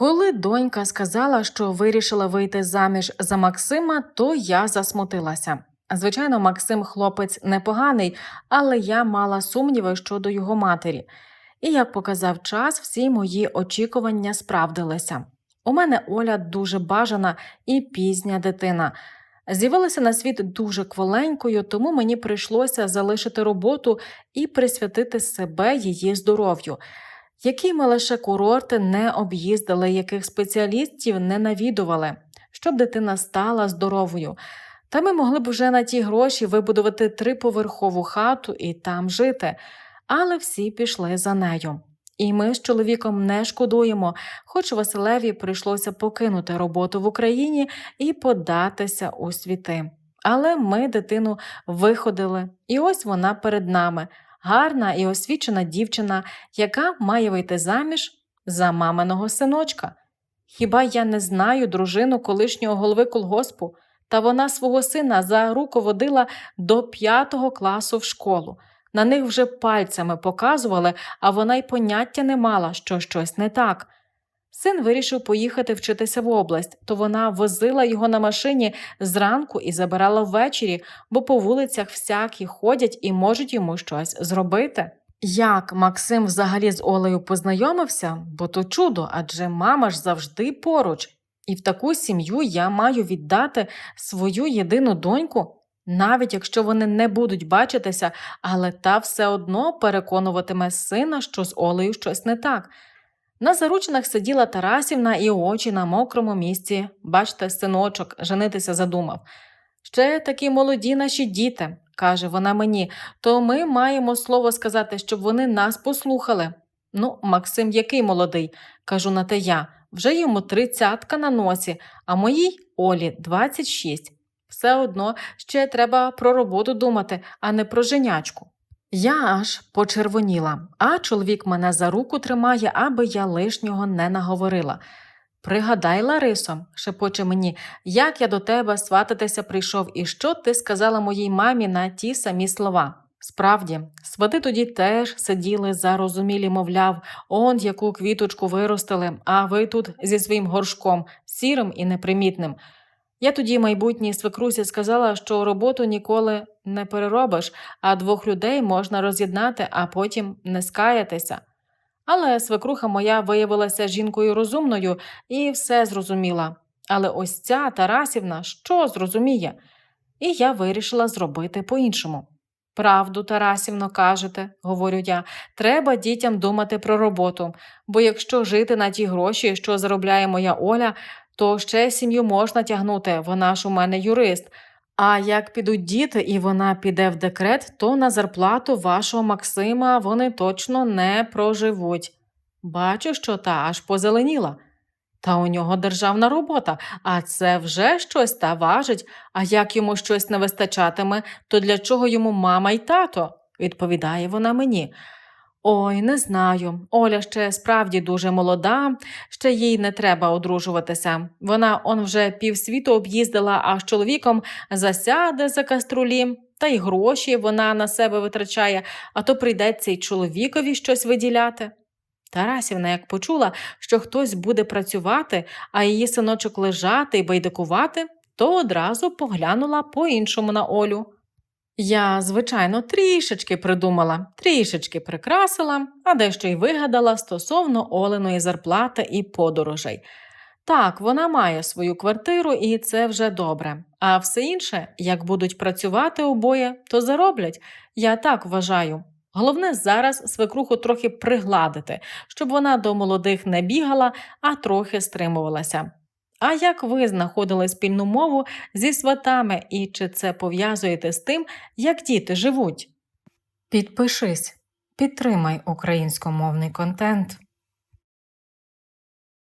Коли донька сказала, що вирішила вийти заміж за Максима, то я засмутилася. Звичайно, Максим хлопець непоганий, але я мала сумніви щодо його матері. І як показав час, всі мої очікування справдилися. У мене Оля дуже бажана і пізня дитина. З'явилася на світ дуже кволенькою, тому мені прийшлося залишити роботу і присвятити себе її здоров'ю. Які ми лише курорти не об'їздили, яких спеціалістів не навідували, щоб дитина стала здоровою. Та ми могли б вже на ті гроші вибудувати триповерхову хату і там жити, але всі пішли за нею. І ми з чоловіком не шкодуємо, хоч Василеві прийшлося покинути роботу в Україні і податися у світи. Але ми дитину виходили, і ось вона перед нами, гарна і освічена дівчина, яка має вийти заміж за маминого синочка. Хіба я не знаю дружину колишнього голови колгоспу, та вона свого сина за руку водила до п'ятого класу в школу. На них вже пальцями показували, а вона й поняття не мала, що щось не так. Син вирішив поїхати вчитися в область, то вона возила його на машині зранку і забирала ввечері, бо по вулицях всякі ходять і можуть йому щось зробити. Як Максим взагалі з Олею познайомився, бо то чудо, адже мама ж завжди поруч, і в таку сім'ю я маю віддати свою єдину доньку, навіть якщо вони не будуть бачитися, але та все одно переконуватиме сина, що з Олею щось не так. На заручинах сиділа Тарасівна і очі на мокрому місці. Бачте, синочок, женитися задумав. Ще такі молоді наші діти, каже вона мені, то ми маємо слово сказати, щоб вони нас послухали. Ну, Максим, який молодий, кажу на те я, вже йому тридцятка на носі, а моїй Олі 26. Все одно ще треба про роботу думати, а не про женячку. Я аж почервоніла, а чоловік мене за руку тримає, аби я лишнього не наговорила. Пригадай, Ларисо, шепоче мені, як я до тебе свататися прийшов і що ти сказала моїй мамі на ті самі слова. Справді, свати тоді теж сиділи зарозумілі, мовляв, он яку квіточку виростили, а ви тут зі своїм горшком, сірим і непримітним. Я тоді майбутній свекрусі сказала, що роботу ніколи не переробиш, а двох людей можна роз'єднати, а потім не скаятися. Але свекруха моя виявилася жінкою розумною і все зрозуміла. Але ось ця Тарасівна що зрозуміє? І я вирішила зробити по-іншому. Правду, Тарасівно, кажете, говорю я, треба дітям думати про роботу, бо якщо жити на ті гроші, що заробляє моя Оля, то ще сім'ю можна тягнути, вона ж у мене юрист. А як підуть діти і вона піде в декрет, то на зарплату вашого Максима вони точно не проживуть. Бачу, що та аж позеленіла. Та у нього державна робота, а це вже щось та важить, а як йому щось не вистачатиме, то для чого йому мама й тато? відповідає вона мені. Ой, не знаю. Оля ще справді дуже молода, ще їй не треба одружуватися. Вона он вже півсвіту об'їздила, а з чоловіком засяде за каструлі, та й гроші вона на себе витрачає, а то прийдеться й чоловікові щось виділяти. Тарасівна, як почула, що хтось буде працювати, а її синочок лежати і байдикувати, то одразу поглянула по-іншому на Олю. Я, звичайно, трішечки придумала, трішечки прикрасила, а дещо й вигадала стосовно Оленої зарплати і подорожей. Так, вона має свою квартиру, і це вже добре. А все інше, як будуть працювати обоє, то зароблять. Я так вважаю. Головне зараз свекруху трохи пригладити, щоб вона до молодих не бігала, а трохи стримувалася. А як ви знаходили спільну мову зі сватами і чи це пов'язуєте з тим, як діти живуть? Підпишись, підтримай українськомовний контент.